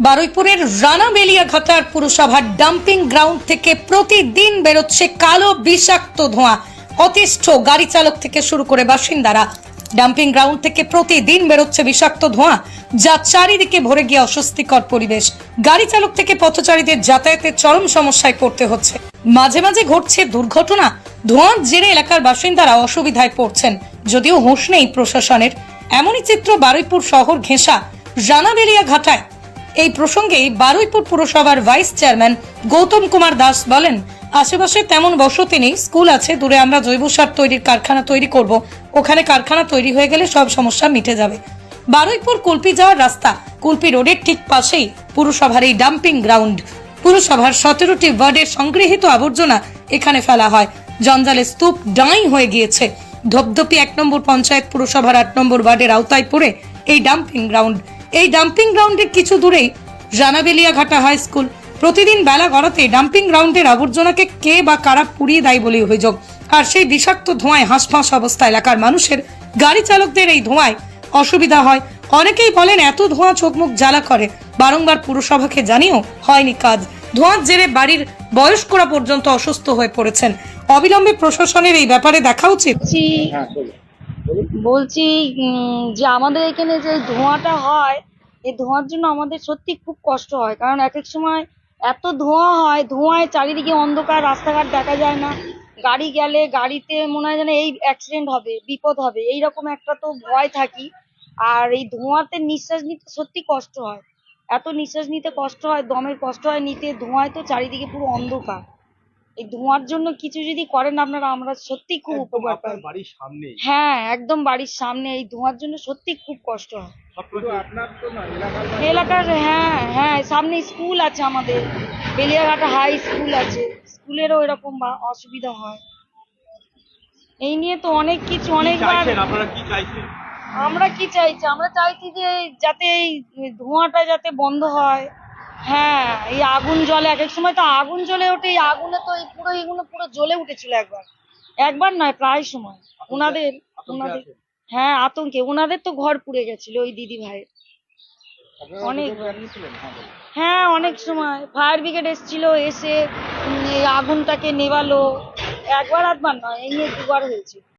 বারুইপুরের রানা রানাবেলিয়াঘাটার পুরসভার dumping ground থেকে প্রতিদিন বেরোচ্ছে কালো বিষাক্ত ধোঁয়া। অতিষ্ঠ গাড়ি চালক থেকে শুরু করে বাসিন্দারা। ডাম্পিং গ্রাউন্ড থেকে প্রতিদিন বেরোচ্ছে বিষাক্ত ধোঁয়া, যা চারিদিকে ভরে গিয়ে অস্বস্তিকর পরিবেশ। গাড়ি চালক থেকে পথচারীদের যাতায়াতের চরম সমস্যায় পড়তে হচ্ছে। মাঝে মাঝে ঘটছে দুর্ঘটনা। ধোঁয়ার জেরে এলাকার বাসিন্দারা অসুবিধায় পড়ছেন, যদিও হুঁশ নেই প্রশাসনের। এমনই চিত্র বারুইপুর শহর ঘেঁষা, রানাবেলিয়া ঘাটায়। এই প্রসঙ্গে বারুইপুর পুরসভার ভাইস চেয়ারম্যান গৌতম কুমার দাস বলেন, আশেপাশে তেমন বসতি নেই, স্কুল আছে, দূরে আমরা জৈব সার তৈরির কারখানা তৈরি করব। ওখানে কারখানা তৈরি হয়ে গেলে সব সমস্যা মিটে যাবে। বারুইপুর কুলপি যাওয়ার রাস্তা, কুলপি রোডের ঠিক পাশেই পুরসভার এই ডাম্পিং গ্রাউন্ড। পুরসভার সতেরোটি ওয়ার্ডের সংগৃহীত আবর্জনা এখানে ফেলা হয়। জঞ্জালে স্তূপ ডাঁই হয়ে গিয়েছে। ধপধপি এক নম্বর পঞ্চায়েত পুরসভার আট নম্বর ওয়ার্ডের আওতায় পড়ে এই ডাম্পিং গ্রাউন্ড। এই ডাম্পিং গ্রাউন্ডের কিছু দূরেই রানাবেলিয়াঘাটা হাই স্কুল প্রতিদিন বেলা গড়াতে ডাম্পিং গ্রাউন্ডের আবর্জনাকে কে বা কারা পুড়িয়ে দেয় বলে অভিযোগ। আর সেই বিষাক্ত ধোঁয়ায় হাঁসফাঁস অবস্থা এলাকার মানুষের গাড়ি চালকদের এই ধোঁয়ায় অসুবিধা হয়। অনেকেই বলেন এত ধোঁয়া চোখ মুখ জ্বালা করে। বারংবার পুরসভাকে জানিয়েও হয়নি কাজ। ধোঁয়ার জেরে বাড়ির বয়স্করা পর্যন্ত অসুস্থ হয়ে পড়েছেন। অবিলম্বে প্রশাসনের এই ব্যাপারে দেখা উচিত। বলছি যে আমাদের এখানে যে ধোঁয়াটা হয়, এই ধোঁয়ার জন্য আমাদের সত্যি খুব কষ্ট হয়। কারণ এক এক সময় এত ধোঁয়া হয়, ধোঁয়ায় চারিদিকে অন্ধকার, রাস্তাঘাট দেখা যায় না। গাড়ি গেলে গাড়িতে মনে হয় যেন এই অ্যাক্সিডেন্ট হবে, বিপদ হবে। এইরকম একটা তো ভয় থাকি। আর এই ধোঁয়াতে নিঃশ্বাস নিতে সত্যি কষ্ট হয়। এত নিঃশ্বাস নিতে কষ্ট হয়, দমের কষ্ট হয়, নিতে ধোঁয়ায় তো চারিদিকে পুরো অন্ধকার। এই ধোঁয়ার জন্য কিছু যদি করেন আপনারা আমরা সত্যি খুব উপকার পাই। বাড়ির সামনেই হ্যাঁ একদম বাড়ির সামনে এই ধোঁয়ার জন্য সত্যি খুব কষ্ট হয়। এলাকার হ্যাঁ হ্যাঁ সামনে স্কুল আছে আমাদের। বেলিয়াঘাটা হাই স্কুল আছে। স্কুলেরও এরকম বা- অসুবিধা হয়। এই নিয়ে তো অনেক কিছু অনেকবার আপনারা কি চাইছেন? আমরা কি চাইছি? আমরা চাইছি যে যাতে এই ধোঁয়াটা যাতে বন্ধ হয়। হ্যাঁ এই আগুন জলে এক এক সময় তো আগুন জ্বলে ওঠে এই আগুনে তো এই পুরো এগুলো পুরো জ্বলে উঠেছিল একবার। একবার নয় প্রায় সময়। ওনাদের ওনাদের হ্যাঁ আতঙ্কে। ওনাদের তো ঘর পুড়ে গেছিল ওই দিদি ভাইয়ের। অনেক হ্যাঁ, হ্যাঁ অনেক সময়। ফায়ার ব্রিগেড এসেছিল এসে আগুনটাকে নেভালো। একবার আধবার নয় এই নিয়ে দুবার হয়েছে।